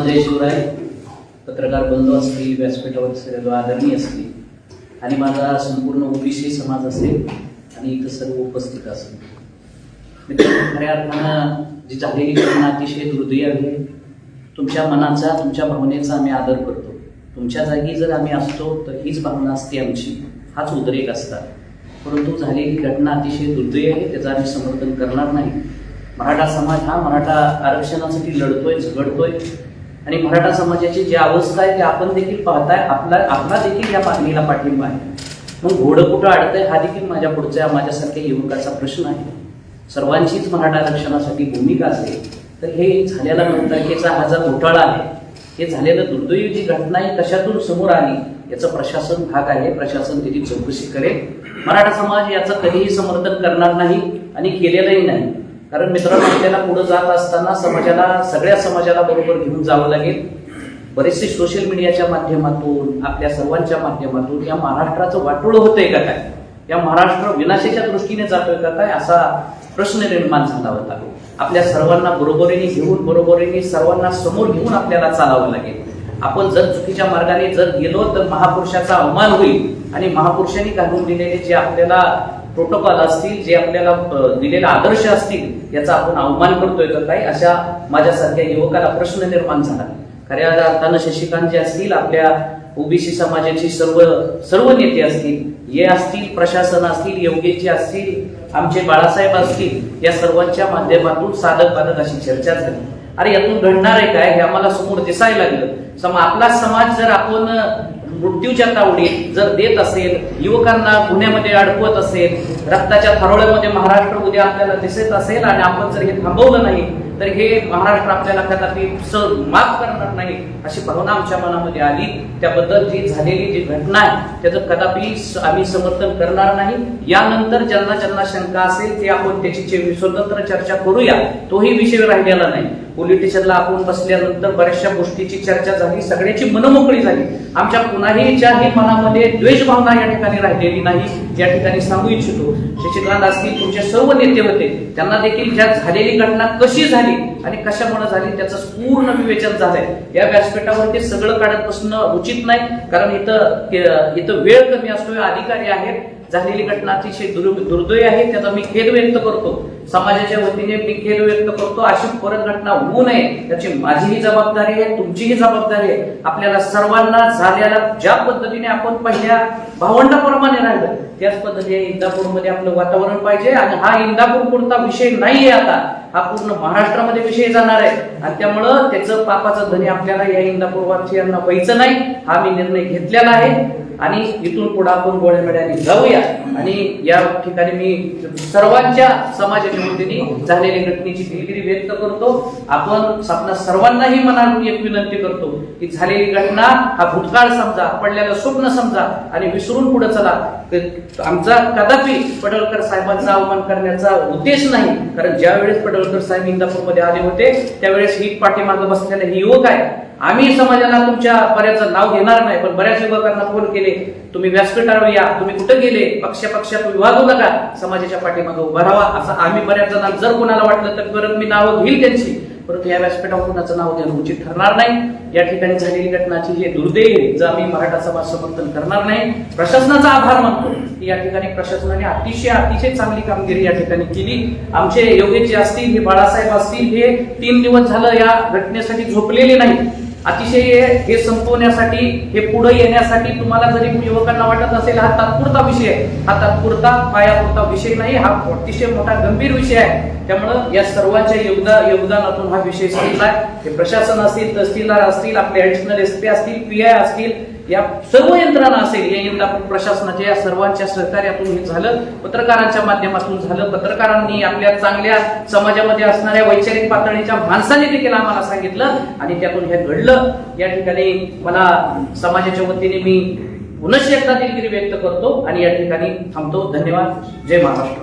जय शिवराय पत्रकार बंधू असतील व्यासपीठावर सर्व आदरणीय असतील आणि माझा संपूर्ण ओबीसी समाज असेल आणि इथं सर्व उपस्थित असेल. मित्रांनो, खऱ्या अर्थानं जी झालेली घटना अतिशय हृदय आहे. तुमच्या मनाचा तुमच्या भावनेचा आम्ही आदर करतो. तुमच्या जागी जर आम्ही असतो तर हीच भावना असते आमची. हाच उद्रेक असतात. परंतु झालेली घटना अतिशय दुर्दैव आहे त्याचं आम्ही समर्थन करणार नाही. मराठा समाज हा मराठा आरक्षणासाठी लढतोय झगडतोय. आणि मराठा समाजाची जी अवस्था आहे ती आपण देखील पाहताय. आपला आपला देखील या मागणीला पाठिंबा आहे. मग घोडं कुठं अडतंय हा देखील माझ्या पुढच्या माझ्यासारख्या युवकाचा प्रश्न आहे. सर्वांचीच मराठा आरक्षणासाठी भूमिका असेल तर हे झालेला नंतरकेचा हा जो घोटाळा आहे हे झालेलं दुर्दैवी जी घटना ही कशातून समोर आली याचं प्रशासन भाग आहे. प्रशासन त्याची चौकशी करेल. मराठा समाज याचं कधीही समर्थन करणार नाही आणि केलेलंही नाही. कारण मित्रांनो आपल्याला पुढे जात असताना समाजाला सगळ्या समाजाला बरोबर घेऊन जावं लागेल. बरेचसे सोशल मीडियाच्या माध्यमातून आपल्या सर्वांच्या माध्यमातून या महाराष्ट्राचं वाटोळं होतंय का काय? या महाराष्ट्र विनाशाच्या दृष्टीने जातोय का काय? असा प्रश्न निर्माण झाला होता. आपल्या सर्वांना बरोबरीने घेऊन बरोबरीने सर्वांना समोर घेऊन आपल्याला चालावं लागेल. आपण जर चुकीच्या मार्गाने जर गेलो तर महापुरुषाचा अवमान होईल. आणि महापुरुषांनी घालून दिलेले जे आपल्याला प्रोटोकॉल असतील जे आपल्याला दिलेला आदर्श असतील याचा आपण अवमान करतोय का काही अशा माझ्यासारख्या युवकाला प्रश्न निर्माण झाला. खऱ्या अर्थानं शशिकांत जे असतील आपल्या ओबीसी समाजाचे सर्व सर्व नेते असतील हे असतील प्रशासन असतील योगेशजी असतील आमचे बाळासाहेब असतील या सर्वांच्या माध्यमातून साधक बाधक अशी चर्चा झाली. अरे यातून घडणार आहे काय? हे आम्हाला समोर दिसायला लागलं. सम आपला समाज जर आपण मृत्यूच्या तावडीत जर देत असेल युवकांना गुन्ह्यामध्ये अडकवत असेल रक्ताच्या थरोळ्यामध्ये महाराष्ट्र उद्या आपल्याला दिसत असेल आणि आपण जर हे थांबवलं नाही तर हे महाराष्ट्र आपल्याला कदापि स माफ करणार नाही अशी भावना आमच्या मनामध्ये आली. त्याबद्दल जी झालेली जी घटना आहे त्याचं कदापि आम्ही समर्थन करणार नाही. यानंतर ज्यांना ज्यांना शंका असेल ते आपण त्याची स्वतंत्र चर्चा करूया. तोही विषय राहिलेला नाही. पोलिटिशियनला आपण बसल्यानंतर बऱ्याचशा गोष्टीची चर्चा झाली सगळ्याची मनमोकळी झाली. आमच्या कुणाहीच्याही मनामध्ये द्वेष भावना या ठिकाणी राहिलेली नाही या ठिकाणी सांगू इच्छितो. शशिकांत असतील तुमचे सर्व नेते होते. त्यांना देखील ज्या झालेली घटना कशी झाली आणि कशामुळे झाली त्याचं पूर्ण विवेचन झालंय. या व्यासपीठावर ते सगळं काढत बसणं उचित नाही कारण इथं इथं वेळ कमी असतो अधिकारी आहेत. झालेली घटना अतिशय दुर्दैवी आहे. त्याचा मी खेद व्यक्त करतो. समाजाच्या वतीने मी खेद व्यक्त करतो. अशी परत घटना होऊ नये त्याची माझीही जबाबदारी आहे तुमचीही जबाबदारी आहे. आपल्याला सर्वांना झालेल्या ज्या पद्धतीने आपण पहिल्या भावंडाप्रमाणे राहिलं त्याच पद्धतीने इंदापूरमध्ये आपलं वातावरण पाहिजे. आणि हा इंदापूर पुरता विषय नाहीये आता. हा पूर्ण महाराष्ट्रामध्ये विषय जाणार आहे. आणि त्यामुळं त्याचं पापाचं धनी आपल्याला या इंदापूर यांना व्हायचं नाही हा मी निर्णय घेतलेला आहे. आणि इथून पुढे आपण गोळ्यामेड्याने जाऊया. आणि या ठिकाणी मी सर्वांच्या समाजाच्या वतीने झालेल्या घटनेची दिलगिरी व्यक्त करतो. आपण आपल्या सर्वांनाही मनातून एक विनंती करतो की झालेली घटना हा भूतकाळ समजा पडलेलं स्वप्न समजा आणि विसरून पुढे चला. आमचा कदापि पडळकर साहेबांचा अवमान करण्याचा उद्देश नाही. कारण ज्यावेळेस पडळकर साहेब इंदापूरमध्ये आले होते त्यावेळेस ही पाठीमागे बसलेले ही युवक आहे. आम्ही समाजाला तुमच्या बऱ्याच नाव घेणार नाही पण बऱ्याच युवकांना फोन केले तुम्ही व्यासपीठावर या तुम्ही कुठे गेले? पक्षापक्षात विवाद विभागू नका समाजाच्या पाठीमागे उभा राहा. असं आम्ही बऱ्याच जणांना जर कोणाला वाटलं तर परत मी नावं घेईल त्यांची परंतु या व्यासपीठावर कुणाचं नाव देणं उचित ठरणार नाही. या ठिकाणी झालेली घटनाची हे दुर्दैव आहे, जर आम्ही मराठा समाज समर्थन करणार नाही प्रशासनाचा आभार मानतो की या ठिकाणी प्रशासनाने अतिशय अतिशय चांगली कामगिरी या ठिकाणी केली. आमचे योगेश जे असतील हे बाळासाहेब असतील हे तीन दिवस झालं या घटनेसाठी झोपलेले नाही अतिशय हे- संपवण्यासाठी हे पुढे येण्यासाठी तुम्हाला जरी युवकांना वाटत असेल हा तात्पुरता विषय हा तात्पुरता पायापुरता विषय नाही हा अतिशय मोठा गंभीर विषय आहे. त्यामुळं या सर्वांच्या योगदा योगदानातून हा विषय संपलाय हे प्रशासन असतील तहसीलदार असतील आपले ऍडिशनल एस पी असतील पी आय असतील या सर्व यंत्रणा असेल या इंदापूर प्रशासनाच्या या सर्वांच्या सहकार्यातून हे झालं. पत्रकारांच्या माध्यमातून झालं. पत्रकारांनी आपल्या चांगल्या समाजामध्ये असणाऱ्या वैचारिक पातळीच्या माणसाने देखील आम्हाला सांगितलं आणि त्यातून हे घडलं. या ठिकाणी मला समाजाच्या वतीने मी पुनश्च एकदा दिलगिरी व्यक्त करतो आणि या ठिकाणी थांबतो. धन्यवाद. जय महाराष्ट्र.